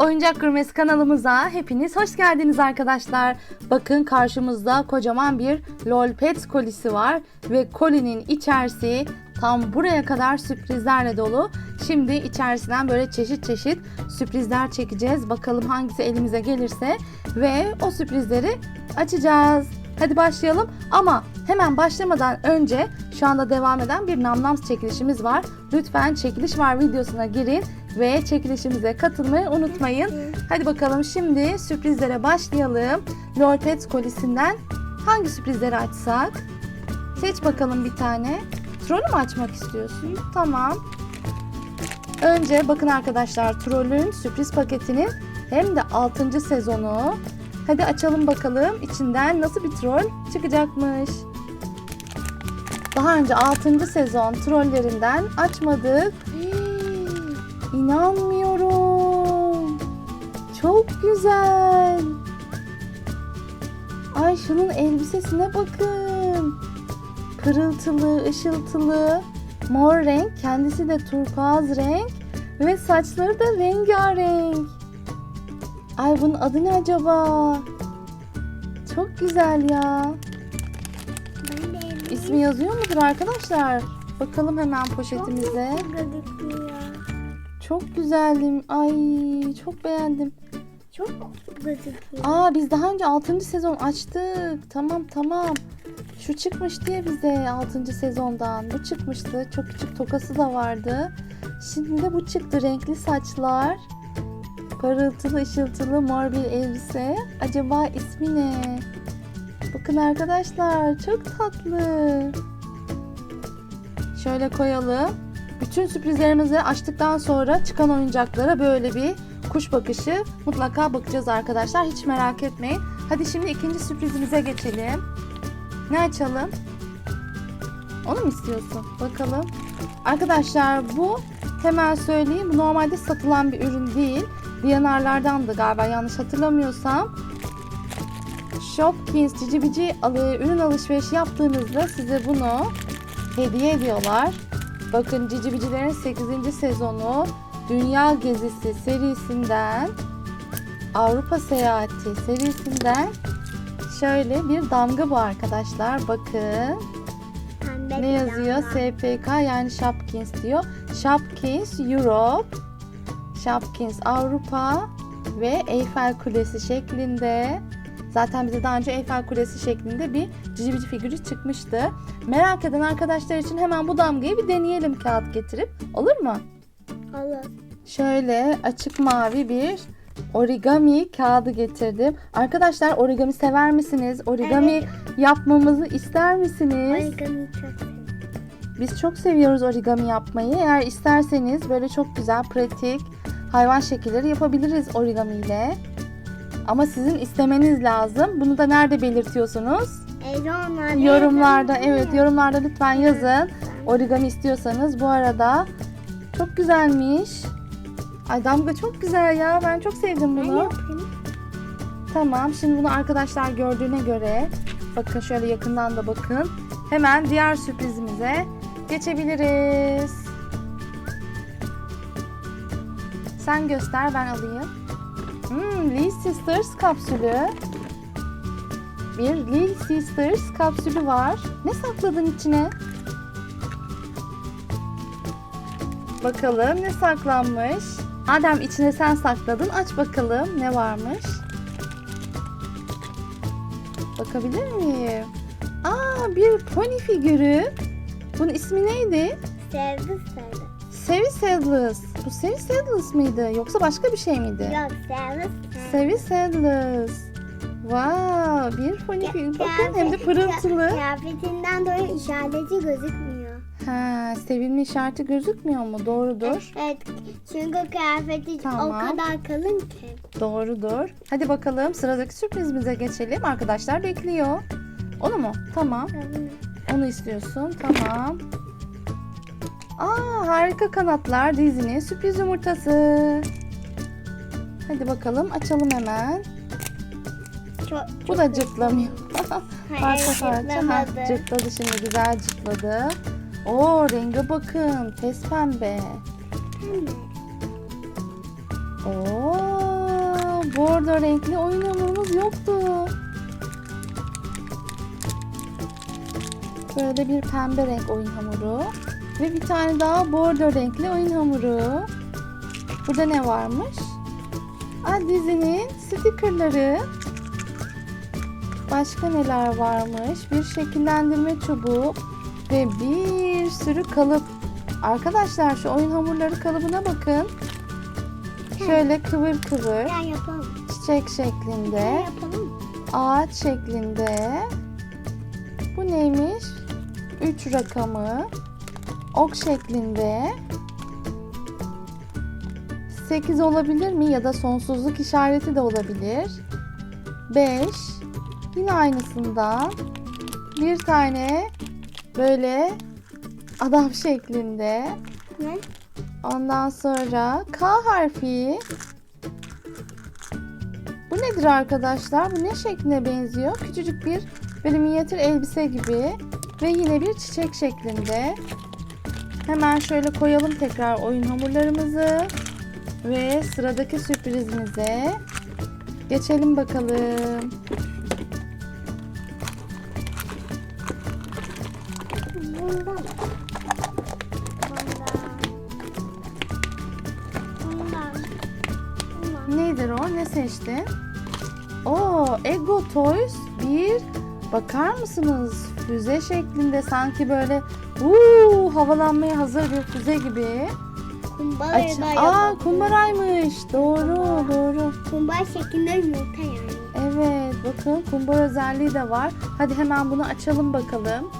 Oyuncak Gurmesi kanalımıza hepiniz hoş geldiniz arkadaşlar. Bakın karşımızda kocaman bir Lol Pets kolisi var ve kolinin içerisi tam buraya kadar sürprizlerle dolu. Şimdi içerisinden böyle çeşit çeşit sürprizler çekeceğiz. Bakalım hangisi elimize gelirse ve o sürprizleri açacağız. Hadi başlayalım ama hemen başlamadan önce şu anda devam eden bir namnams çekilişimiz var. Lütfen çekiliş var videosuna girin ve çekilişimize katılmayı unutmayın. Hadi bakalım şimdi sürprizlere başlayalım. Lord Pets kolisinden hangi sürprizleri açsak? Seç bakalım bir tane. Trollü mü açmak istiyorsun? Tamam. Önce bakın arkadaşlar Troll'ün sürpriz paketinin hem de 6. sezonu. Hadi açalım bakalım içinden nasıl bir troll çıkacakmış. Daha önce 6. sezon trollerinden açmadık. Hii, İnanmıyorum. Çok güzel. Ay şunun elbisesine bakın. Pırıltılı, ışıltılı, mor renk, kendisi de turkuaz renk ve saçları da rengarenk. Ay bunun adı ne acaba? Çok güzel ya. İsmi yazıyor mudur arkadaşlar? Bakalım hemen poşetimize. Çok güzeldim. Ay çok beğendim. Çok gözüküyor. Aa biz daha önce 6. sezon açtık. Tamam tamam. Şu çıkmıştı ya bize 6. sezondan. Bu çıkmıştı. Çok küçük tokası da vardı. Şimdi de bu çıktı. Renkli saçlar. Parıltılı ışıltılı mor bir elbise. Acaba ismi ne? Bakın arkadaşlar çok tatlı. Şöyle koyalım. Bütün sürprizlerimizi açtıktan sonra çıkan oyuncaklara böyle bir kuş bakışı mutlaka bakacağız arkadaşlar. Hiç merak etmeyin. Hadi şimdi ikinci sürprizimize geçelim. Ne açalım? Onu mu istiyorsun? Bakalım. Arkadaşlar bu hemen söyleyeyim. Bu normalde satılan bir ürün değil. Diyanarlardan da galiba yanlış hatırlamıyorsam. Shopkins cici bici alı- ürün alışverişi yaptığınızda size bunu hediye ediyorlar. Bakın Cici Bicilerin 8. sezonu Dünya Gezisi serisinden Avrupa Seyahati serisinden şöyle bir damga bu arkadaşlar. Bakın Pembe ne yazıyor? damla. SPK yani Shopkins diyor. Shopkins Europe, Shopkins Avrupa ve Eyfel Kulesi şeklinde. Zaten bize daha önce Eyfel Kulesi şeklinde bir cici bici figürü çıkmıştı. Merak eden arkadaşlar için hemen bu damgayı bir deneyelim kağıt getirip. Olur mu? Olur. Şöyle açık mavi bir origami kağıdı getirdim. Arkadaşlar origami sever misiniz? Origami Evet. yapmamızı ister misiniz? Origami çok. Biz çok seviyoruz origami yapmayı. Eğer isterseniz böyle çok güzel, pratik hayvan şekilleri yapabiliriz origami ile. Ama sizin istemeniz lazım. Bunu da nerede belirtiyorsunuz? E, yorumlarda Yorumlarda. Evet, yorumlarda lütfen yazın. Origami istiyorsanız bu arada çok güzelmiş. Ay damga çok güzel ya. Ben çok sevdim bunu. Tamam. Şimdi bunu arkadaşlar gördüğüne göre bakın şöyle yakından da bakın. Hemen diğer sürprizimize geçebiliriz. Sen göster ben alayım. Hmm, Lee Sisters kapsülü. Bir Lee Sisters kapsülü var. Ne sakladın içine? Bakalım ne saklanmış. Adem içine sen sakladın. Aç bakalım ne varmış. Bakabilir miyim? Aa bir pony figürü. Bunun ismi neydi? Sevdi sevdi. Sevi Saddles. Bu Sevi Saddles mıydı? Yoksa başka bir şey miydi? Yok Sevi sevdi. Saddles. Wow, bir pony figürü. Bakın hem de pırıltılı. Kıyafetinden dolayı işareti gözükmüyor. Ha, sevilme işareti gözükmüyor mu? Doğrudur. Evet çünkü kıyafeti Tamam. o kadar kalın ki. Doğrudur. Hadi bakalım sıradaki sürprizimize geçelim. Arkadaşlar bekliyor. Onu mu? Tamam. Onu istiyorsun. Tamam. Aa harika kanatlar dizinin sürpriz yumurtası. Hadi bakalım açalım hemen. Çok, Bu da cırtlamıyor. Parça parça. Ha, cırtladı şimdi güzel cırtladı. Oo renge bakın. Pes pembe. Pembe. Oo bordo renkli oyun hamurumuz yoktu. Böyle bir pembe renk oyun hamuru. Ve bir tane daha bordo renkli oyun hamuru. Burada ne varmış? Aa, dizinin stikerleri. Başka neler varmış? Bir şekillendirme çubuğu ve bir sürü kalıp. Arkadaşlar şu oyun hamurları kalıbına bakın. Şöyle kıvır kıvır, çiçek şeklinde, yapalım. ağaç şeklinde. Bu neymiş? 3 rakamı. Ok şeklinde. 8 olabilir mi ya da sonsuzluk işareti de olabilir. 5. Yine aynısından. Bir tane böyle adam şeklinde. Ne? Ondan sonra K harfi. Bu nedir arkadaşlar? Bu ne şekline benziyor? Küçücük bir böyle minyatür elbise gibi. Ve yine bir çiçek şeklinde. Hemen şöyle koyalım tekrar oyun hamurlarımızı. Ve sıradaki sürprizimize geçelim bakalım. Nedir o? Ne seçtin? Oo, Ego Toys bir bakar mısınız? Füze şeklinde sanki böyle uuu havalanmaya hazır bir füze gibi. Aç da Aa, yapalım. kumbaraymış. Doğru, doğru. Kumbara şeklinde yumurta yani. Evet, bakın kumbara özelliği de var. Hadi hemen bunu açalım bakalım.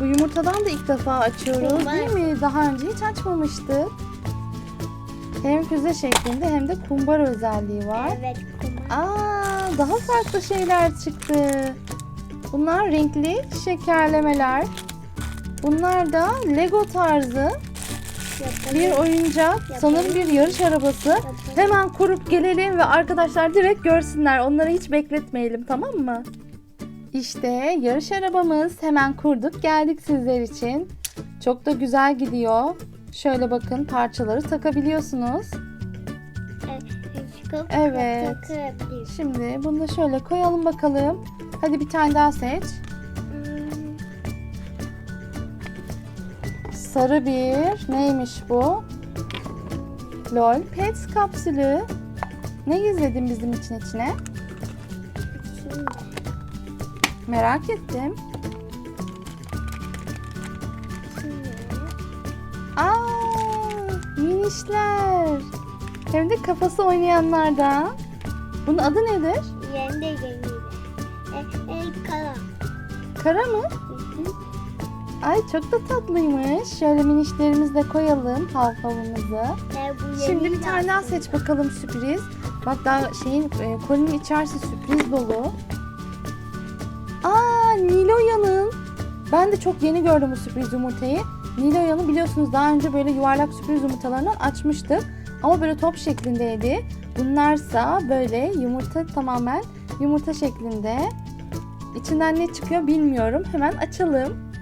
Bu yumurtadan da ilk defa açıyoruz Kumbara. değil mi? Daha önce hiç açmamıştık. Hem füze şeklinde hem de kumbara özelliği var. Evet kumbara. Aa, daha farklı şeyler çıktı. Bunlar renkli şekerlemeler. Bunlar da Lego tarzı Yapalım. bir oyuncak. Sanırım bir yarış arabası. Yapalım. Hemen kurup gelelim ve arkadaşlar direkt görsünler. Onları hiç bekletmeyelim tamam mı? İşte yarış arabamız. Hemen kurduk geldik sizler için. Çok da güzel gidiyor. Şöyle bakın parçaları takabiliyorsunuz. Evet. Şimdi bunu da şöyle koyalım bakalım. Hadi bir tane daha seç. Sarı bir neymiş bu? Lol Pets kapsülü. Ne gizledin bizim için içine? Merak ettim. Aa, minişler. Hem de kafası oynayanlardan. Bunun adı nedir? Yerinde geliyor. E, e, kara. Kara mı? Hı hı. Ay çok da tatlıymış. Şöyle minişlerimizi de koyalım havhavımızı. E, Şimdi bir tane daha seç bakalım sürpriz. Bak daha şeyin e, kolinin içerisi sürpriz dolu. Aa Niloya'nın. Ben de çok yeni gördüm bu sürpriz yumurtayı. Niloya'nın biliyorsunuz daha önce böyle yuvarlak sürpriz yumurtalarından açmıştık. Ama böyle top şeklindeydi. Bunlarsa böyle yumurta tamamen yumurta şeklinde. İçinden ne çıkıyor bilmiyorum. Hemen açalım.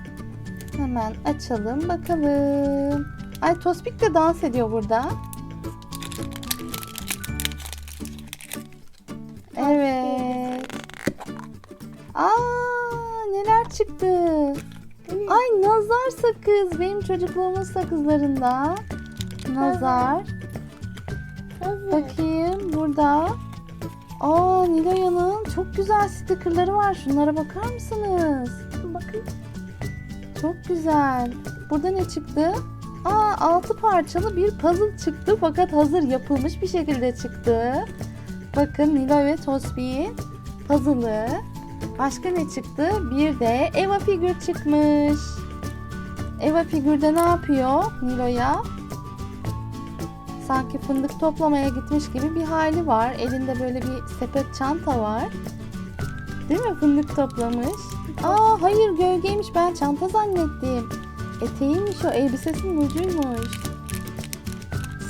Hemen açalım bakalım. Ay Tospik de dans ediyor burada. Evet. Aa neler çıktı? Ay nazar sakız. Benim çocukluğumun sakızlarında. Nazar. Bakayım burada. Aa Niloya'nın çok güzel stikerleri var. Şunlara bakar mısınız? Bakın. Çok güzel. Burada ne çıktı? Aa altı parçalı bir puzzle çıktı fakat hazır yapılmış bir şekilde çıktı. Bakın Nilo ve Tosbih'in puzzle'ı. Başka ne çıktı? Bir de Eva figür çıkmış. Eva figürde ne yapıyor Nilo'ya? Sanki fındık toplamaya gitmiş gibi bir hali var. Elinde böyle bir sepet çanta var. Değil mi? Fındık toplamış. Aa hayır gölgeymiş ben çanta zannettim. Eteğiymiş o elbisesinin ucuymuş.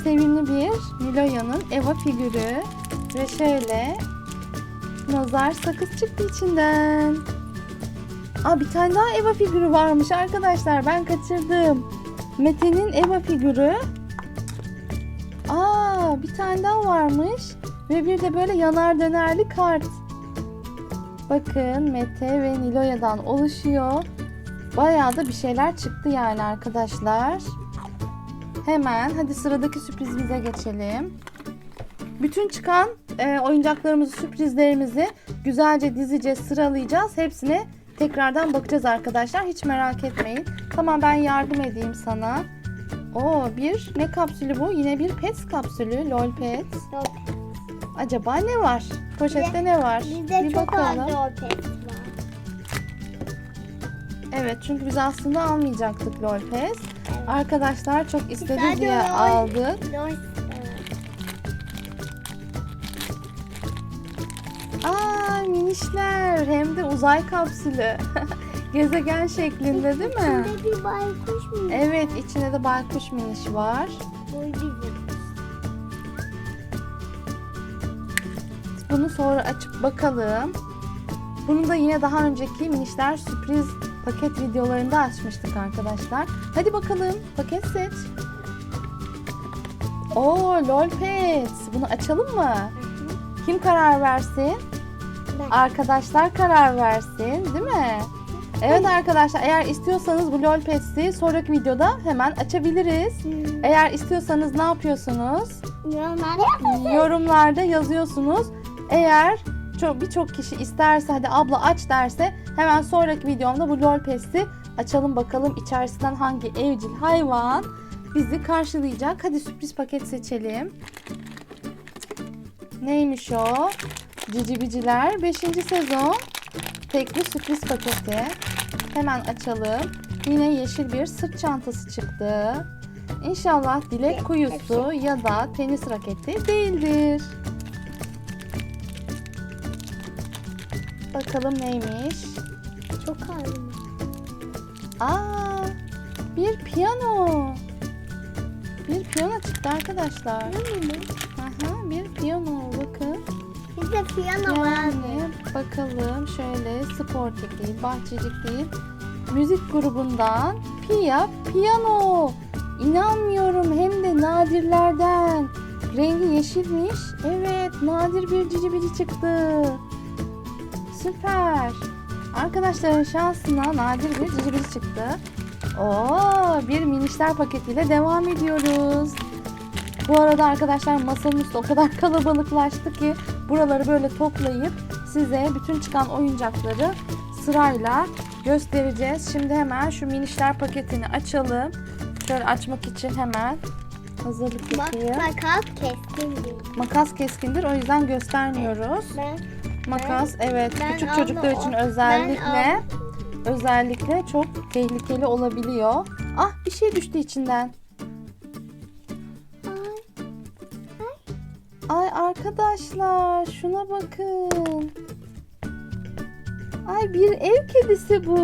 Sevimli bir Niloya'nın Eva figürü ve şöyle nazar sakız çıktı içinden. Aa bir tane daha Eva figürü varmış arkadaşlar ben kaçırdım. Mete'nin Eva figürü. Aa tane daha varmış. Ve bir de böyle yanar dönerli kart. Bakın Mete ve Niloya'dan oluşuyor. Bayağı da bir şeyler çıktı yani arkadaşlar. Hemen hadi sıradaki sürprizimize geçelim. Bütün çıkan e, oyuncaklarımızı, sürprizlerimizi güzelce dizeceğiz, sıralayacağız. Hepsine tekrardan bakacağız arkadaşlar. Hiç merak etmeyin. Tamam ben yardım edeyim sana. Oo bir ne kapsülü bu? Yine bir pets kapsülü. Lol Pets. Yok. Acaba ne var? Poşette ne var? Bizde bir çok az bakalım. Lopez var. Evet çünkü biz aslında almayacaktık Lol Pets. Arkadaşlar çok istedi Sadece diye Lol- aldık. Lol- Aa minişler hem de uzay kapsülü. Gezegen şeklinde değil mi? İçinde bir baykuş mu? Evet içinde de baykuş miniş var. Bizim. Bunu sonra açıp bakalım. Bunu da yine daha önceki minişler sürpriz paket videolarında açmıştık arkadaşlar. Hadi bakalım paket seç. Oo lol pets. Bunu açalım mı? Kim karar versin? Ben. Arkadaşlar karar versin değil mi? Evet arkadaşlar eğer istiyorsanız bu lol pets'i sonraki videoda hemen açabiliriz. Hmm. Eğer istiyorsanız ne yapıyorsunuz? Yorumlarda. Yorumlarda yazıyorsunuz. Eğer çok birçok kişi isterse hadi abla aç derse hemen sonraki videomda bu lol pesti açalım bakalım içerisinden hangi evcil hayvan bizi karşılayacak. Hadi sürpriz paket seçelim. Neymiş o? Cici Biciler 5. sezon tekli sürpriz paketi. Hemen açalım. Yine yeşil bir sırt çantası çıktı. İnşallah dilek kuyusu ya da tenis raketi değildir. Bakalım neymiş? Çok ağrım. Aa, bir piyano. Bir piyano çıktı arkadaşlar. Aha, bir piyano bakın. Bizde piyano var. Yani bakalım şöyle sportif değil, bahçecik değil. Müzik grubundan Pia Piyano. İnanmıyorum hem de nadirlerden. Rengi yeşilmiş. Evet nadir bir cici biri çıktı. Süper. Arkadaşların şansına nadir bir cici biri çıktı. Oo, bir minişler paketiyle devam ediyoruz. Bu arada arkadaşlar masanın üstü o kadar kalabalıklaştı ki buraları böyle toplayıp size bütün çıkan oyuncakları sırayla göstereceğiz. Şimdi hemen şu minişler paketini açalım. Şöyle açmak için hemen hazırlık Bak yapayım. makas keskin değil. Makas keskindir o yüzden göstermiyoruz. Ben Makas evet ben küçük çocuklar için ben özellikle özellikle çok tehlikeli olabiliyor. Ah bir şey düştü içinden. Ay arkadaşlar şuna bakın. Ay bir ev kedisi bu.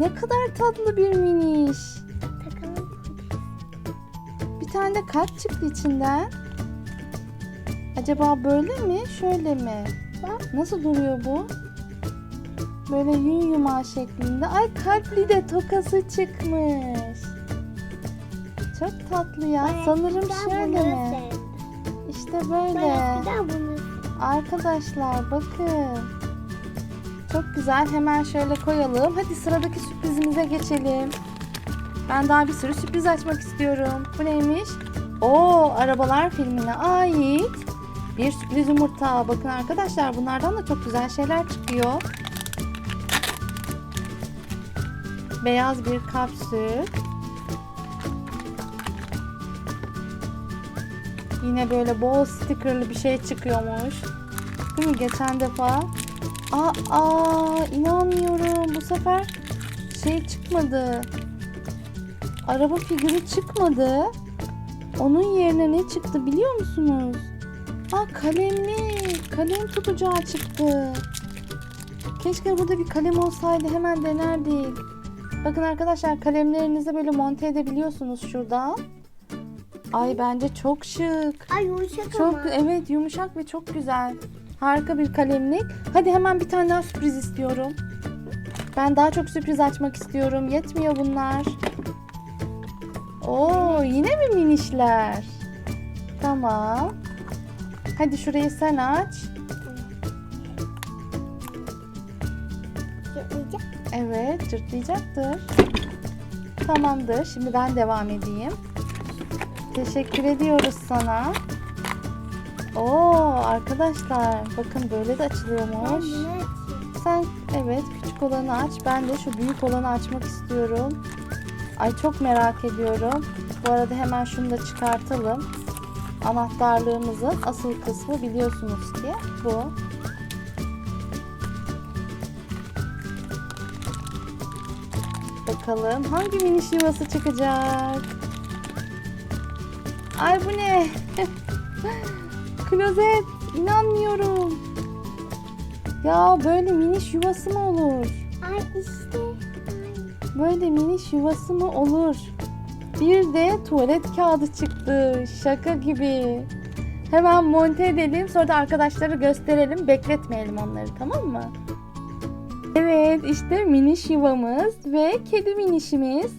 Ne kadar tatlı bir miniş. Bir tane de kalp çıktı içinden. Acaba böyle mi? Şöyle mi? Bak. Nasıl duruyor bu? Böyle yün yumağı şeklinde. Ay kalpli de tokası çıkmış. Çok tatlı ya. Ben Sanırım şöyle mi? sevdim. İşte böyle. Arkadaşlar bakın. Çok güzel. Hemen şöyle koyalım. Hadi sıradaki sürprizimize geçelim. Ben daha bir sürü sürpriz açmak istiyorum. Bu neymiş? Oo, Arabalar filmine ait bir sürpriz yumurta. Bakın arkadaşlar bunlardan da çok güzel şeyler çıkıyor. Beyaz bir kapsül. Yine böyle bol stickerlı bir şey çıkıyormuş. Değil mi? Geçen defa. Aa, aa inanmıyorum. Bu sefer şey çıkmadı. Araba figürü çıkmadı. Onun yerine ne çıktı biliyor musunuz? Aa kalemli. Kalem tutacağı çıktı. Keşke burada bir kalem olsaydı hemen denerdik. Bakın arkadaşlar kalemlerinizi böyle monte edebiliyorsunuz şuradan. Ay bence çok şık. Ay yumuşak Çok ama. evet yumuşak ve çok güzel. Harika bir kalemlik. Hadi hemen bir tane daha sürpriz istiyorum. Ben daha çok sürpriz açmak istiyorum. Yetmiyor bunlar. Oo yine mi minişler? Tamam. Hadi şurayı sen aç. Yapmayacak. Evet, cırtlayacaktır. Tamamdır. Şimdi ben devam edeyim. Teşekkür ediyoruz sana. Oo arkadaşlar bakın böyle de açılıyormuş. Sen evet küçük olanı aç. Ben de şu büyük olanı açmak istiyorum. Ay çok merak ediyorum. Bu arada hemen şunu da çıkartalım. Anahtarlığımızın asıl kısmı biliyorsunuz ki bu. Bakalım hangi miniş yuvası çıkacak? Ay bu ne? Klozet. İnanmıyorum. Ya böyle miniş yuvası mı olur? Ay işte. Böyle miniş yuvası mı olur? Bir de tuvalet kağıdı çıktı. Şaka gibi. Hemen monte edelim. Sonra da arkadaşlara gösterelim. Bekletmeyelim onları tamam mı? Evet işte miniş yuvamız ve kedi minişimiz.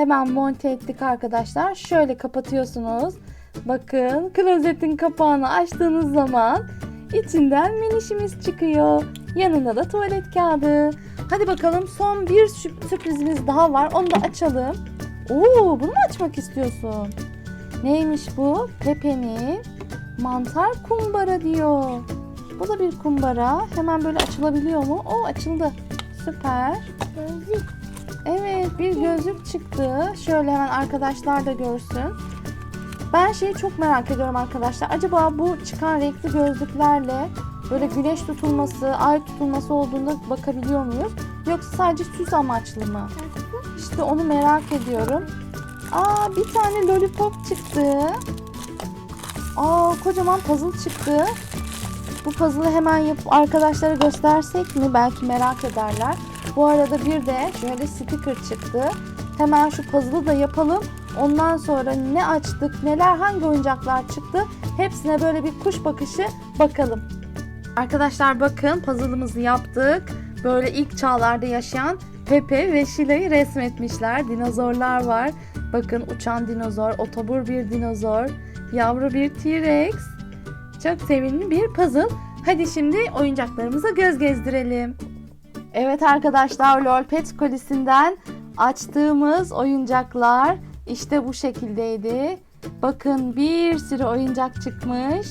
Hemen monte ettik arkadaşlar. Şöyle kapatıyorsunuz. Bakın klozetin kapağını açtığınız zaman içinden minişimiz çıkıyor. Yanında da tuvalet kağıdı. Hadi bakalım son bir sü- sürprizimiz daha var. Onu da açalım. Oo, bunu mu açmak istiyorsun? Neymiş bu? Pepe'nin mantar kumbara diyor. Bu da bir kumbara. Hemen böyle açılabiliyor mu? Oo açıldı. Süper. Gözlük. Evet bir gözlük çıktı. Şöyle hemen arkadaşlar da görsün. Ben şeyi çok merak ediyorum arkadaşlar. Acaba bu çıkan renkli gözlüklerle böyle güneş tutulması, ay tutulması olduğunda bakabiliyor muyuz? Yoksa sadece süs amaçlı mı? İşte onu merak ediyorum. Aa bir tane lollipop çıktı. Aa kocaman puzzle çıktı. Bu puzzle'ı hemen yapıp arkadaşlara göstersek mi? Belki merak ederler. Bu arada bir de şöyle sticker çıktı. Hemen şu puzzle'ı da yapalım. Ondan sonra ne açtık, neler, hangi oyuncaklar çıktı hepsine böyle bir kuş bakışı bakalım. Arkadaşlar bakın puzzle'ımızı yaptık. Böyle ilk çağlarda yaşayan Pepe ve Shila'yı resmetmişler. Dinozorlar var. Bakın uçan dinozor, otobur bir dinozor, yavru bir T-Rex. Çok sevimli bir puzzle. Hadi şimdi oyuncaklarımıza göz gezdirelim. Evet arkadaşlar LOL Pet kolisinden açtığımız oyuncaklar işte bu şekildeydi. Bakın bir sürü oyuncak çıkmış.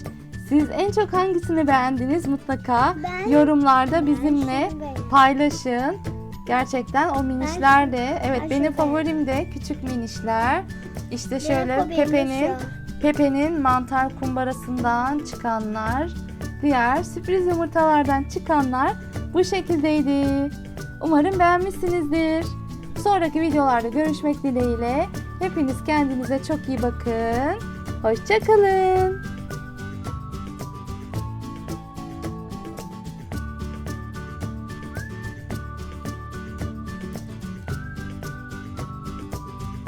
Siz en çok hangisini beğendiniz mutlaka Ben- yorumlarda bizimle paylaşın. Gerçekten o minişler de evet ben benim favorim de küçük minişler. İşte şöyle Pepe'nin. Pepe'nin mantar kumbarasından çıkanlar, diğer sürpriz yumurtalardan çıkanlar bu şekildeydi. Umarım beğenmişsinizdir. Sonraki videolarda görüşmek dileğiyle. Hepiniz kendinize çok iyi bakın. Hoşçakalın.